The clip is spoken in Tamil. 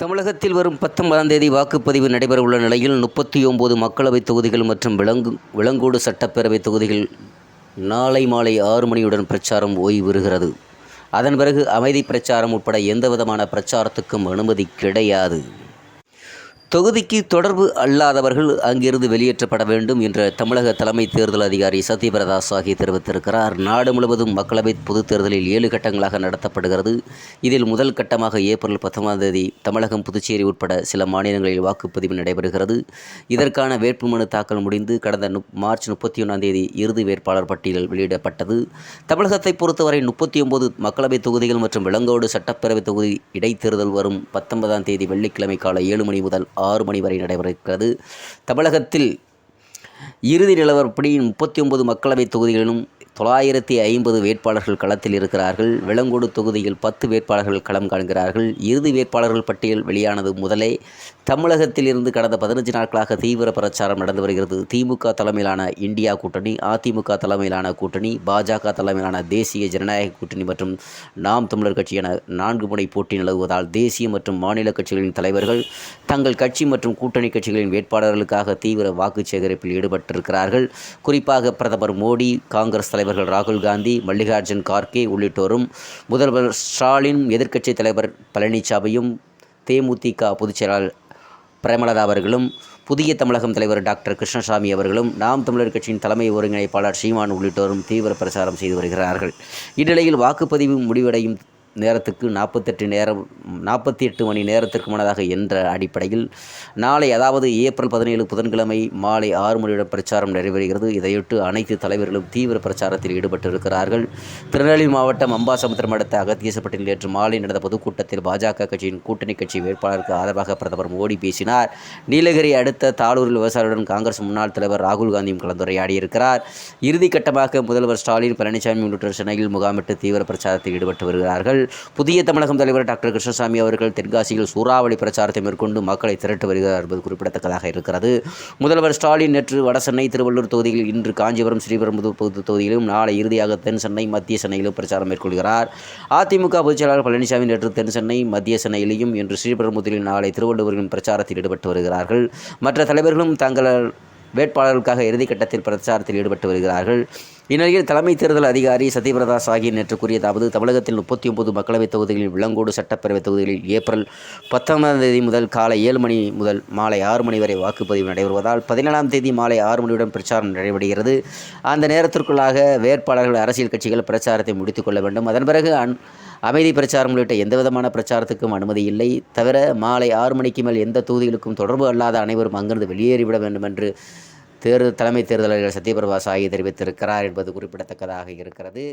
தமிழகத்தில் வரும் பத்தொன்பதாம் தேதி வாக்குப்பதிவு நடைபெறவுள்ள நிலையில் முப்பத்தி ஒம்பது மக்களவைத் தொகுதிகள் மற்றும் விலங்கு விலங்கோடு சட்டப்பேரவைத் தொகுதிகள் நாளை மாலை ஆறு மணியுடன் பிரச்சாரம் ஓய்வுறுகிறது அதன் பிறகு அமைதி பிரச்சாரம் உட்பட எந்தவிதமான பிரச்சாரத்துக்கும் அனுமதி கிடையாது. தொகுதிக்கு தொடர்பு அல்லாதவர்கள் அங்கிருந்து வெளியேற்றப்பட வேண்டும் என்ற தமிழக தலைமை தேர்தல் அதிகாரி சத்யபிரதா சாஹி தெரிவித்திருக்கிறார். நாடு முழுவதும் மக்களவை பொதுத் தேர்தலில் ஏழு கட்டங்களாக நடத்தப்படுகிறது. இதில் முதல் கட்டமாக ஏப்ரல் பத்தொன்பதாம் தேதி தமிழகம் புதுச்சேரி உட்பட சில மாநிலங்களில் வாக்குப்பதிவு நடைபெறுகிறது. இதற்கான வேட்புமனு தாக்கல் முடிந்து கடந்த மார்ச் முப்பத்தி ஒன்றாம் தேதி இறுதி வேட்பாளர் பட்டியல் வெளியிடப்பட்டது. தமிழகத்தை பொறுத்தவரை முப்பத்தி ஒன்பது மக்களவைத் தொகுதிகள் மற்றும் விலங்கோடு சட்டப்பேரவைத் தொகுதி இடைத்தேர்தல் வரும் பத்தொன்பதாம் தேதி வெள்ளிக்கிழமை காலை ஏழு மணி முதல் ஆறு மணி வரை நடைபெறுகிறது. தமிழகத்தில் இறுதி நிலவரப்படி முப்பத்தி ஒன்பது மக்களவைத் தொகுதிகளிலும் தொள்ளாயிரத்தி ஐம்பது வேட்பாளர்கள் களத்தில் இருக்கிறார்கள். விலங்கோடு தொகுதியில் பத்து வேட்பாளர்கள் களம் காண்கிறார்கள். இறுதி வேட்பாளர்கள் பட்டியல் வெளியானது முதலே. தமிழகத்தில் இருந்து கடந்த பதினஞ்சு நாட்களாக தீவிர பிரச்சாரம் நடந்து வருகிறது. திமுக தலைமையிலான இந்தியா கூட்டணி அதிமுக தலைமையிலான கூட்டணி பாஜக தலைமையிலான தேசிய ஜனநாயக கூட்டணி மற்றும் நாம் தமிழர் கட்சி என நான்கு முனை போட்டி நிலவுவதால் தேசிய மற்றும் மாநில கட்சிகளின் தலைவர்கள் தங்கள் கட்சி மற்றும் கூட்டணி கட்சிகளின் வேட்பாளர்களுக்காக தீவிர வாக்கு சேகரிப்பில் ஈடுபட்டிருக்கிறார்கள். குறிப்பாக பிரதமர் மோடி காங்கிரஸ் தலைவர் தலைவர்கள் ராகுல் காந்தி மல்லிகார்ஜுன் கார்கே உள்ளிட்டோரும் முதல்வர் ஸ்டாலின் எதிர்க்கட்சித் தலைவர் பழனிசாமியும் தேமுதிக பொதுச் செயலாளர் பிரேமலதா அவர்களும் புதிய தமிழகம் தலைவர் டாக்டர் கிருஷ்ணசாமி அவர்களும் நாம் தமிழர் கட்சியின் தலைமை ஒருங்கிணைப்பாளர் சீமான் உள்ளிட்டோரும் தீவிர பிரச்சாரம் செய்து வருகிறார்கள். இந்நிலையில் வாக்குப்பதிவு முடிவடையும் நேரத்துக்கு நாற்பத்தெட்டு நேரம் நாற்பத்தி எட்டு மணி நேரத்திற்கு முன்னதாக என்ற அடிப்படையில் நாளை அதாவது ஏப்ரல் பதினேழு புதன்கிழமை மாலை ஆறு மணியுடன் பிரச்சாரம் நடைபெறுகிறது. இதையொட்டு அனைத்து தலைவர்களும் தீவிர பிரச்சாரத்தில் ஈடுபட்டு இருக்கிறார்கள் திருநெல்வேலி மாவட்டம் அம்பாசமுத்திரம் அடுத்த அகத்தியசப்பட்டில் நேற்று மாலை நடந்த பொதுக்கூட்டத்தில் பாஜக கட்சியின் கூட்டணி கட்சி வேட்பாளருக்கு ஆதரவாக பிரதமர் மோடி பேசினார். நீலகிரி அடுத்த தாளூரில் விவசாயிகளுடன் காங்கிரஸ் முன்னாள் தலைவர் ராகுல் காந்தியும் கலந்துரையாடியிருக்கிறார். இறுதிக்கட்டமாக முதல்வர் ஸ்டாலின் பழனிசாமி உள்ளிட்டோர் சென்னையில் முகாமிட்டு தீவிர பிரச்சாரத்தில் ஈடுபட்டு வருகிறார்கள். புதிய தமிழகம் தலைவர் டாக்டர் கிருஷ்ணசாமி அவர்கள் தென்காசியில் சூறாவளி பிரச்சாரத்தை மேற்கொண்டு மக்களை திரட்டு வருகிறார் என்பது குறிப்பிடத்தக்கதாக இருக்கிறது. முதல்வர் ஸ்டாலின் நேற்று வடசென்னை திருவள்ளூர் தொகுதியில் இன்று காஞ்சிபுரம் ஸ்ரீபெரும்புதூர் பகுதி தொகுதியிலும் நாளை இறுதியாக தென் சென்னை மத்திய சென்னையிலும் பிரச்சாரம் மேற்கொள்கிறார். அதிமுக பொதுச் செயலாளர் பழனிசாமி நேற்று தென் சென்னை மத்திய சென்னையிலையும் இன்று ஸ்ரீபெரும்புதூரில் நாளை திருவள்ளூரிலும் பிரச்சாரத்தில் ஈடுபட்டு வருகிறார்கள். மற்ற தலைவர்களும் தங்கள் வேட்பாளர்களுக்காக இறுதிக்கட்டத்தில் பிரச்சாரத்தில் ஈடுபட்டு வருகிறார்கள். இந்நிலையில் தலைமை தேர்தல் அதிகாரி சத்யபிரதா சாஹி நேற்று கூறியதாவது தமிழகத்தில் முப்பத்தி ஒன்பது மக்களவைத் தொகுதிகளில் விலங்கோடு சட்டப்பேரவைத் தொகுதிகளில் ஏப்ரல் பத்தொன்பதாம் தேதி முதல் காலை ஏழு மணி முதல் மாலை ஆறு மணி வரை வாக்குப்பதிவு நடைபெறுவதால் பதினேழாம் தேதி மாலை ஆறு மணியுடன் பிரச்சாரம் நிறைவடைகிறது அந்த நேரத்திற்குள்ளாக வேட்பாளர்கள் அரசியல் கட்சிகள் பிரச்சாரத்தை முடித்துக் கொள்ள வேண்டும். அதன் பிறகு அன் அமைதி பிரச்சாரம் உள்ளிட்ட எந்தவிதமான பிரச்சாரத்துக்கும் அனுமதி இல்லை. தவிர மாலை ஆறு மணிக்கு மேல் எந்த தொகுதிகளுக்கும் தொடர்பு அல்லாத அனைவரும் அங்கிருந்து வெளியேறிவிட வேண்டும் என்று தேர்தல் தலைமை தேர்தல் அதிகாரி சத்யபிரபா சாஹி தெரிவித்திருக்கிறார் என்பது குறிப்பிடத்தக்கதாக இருக்கிறது.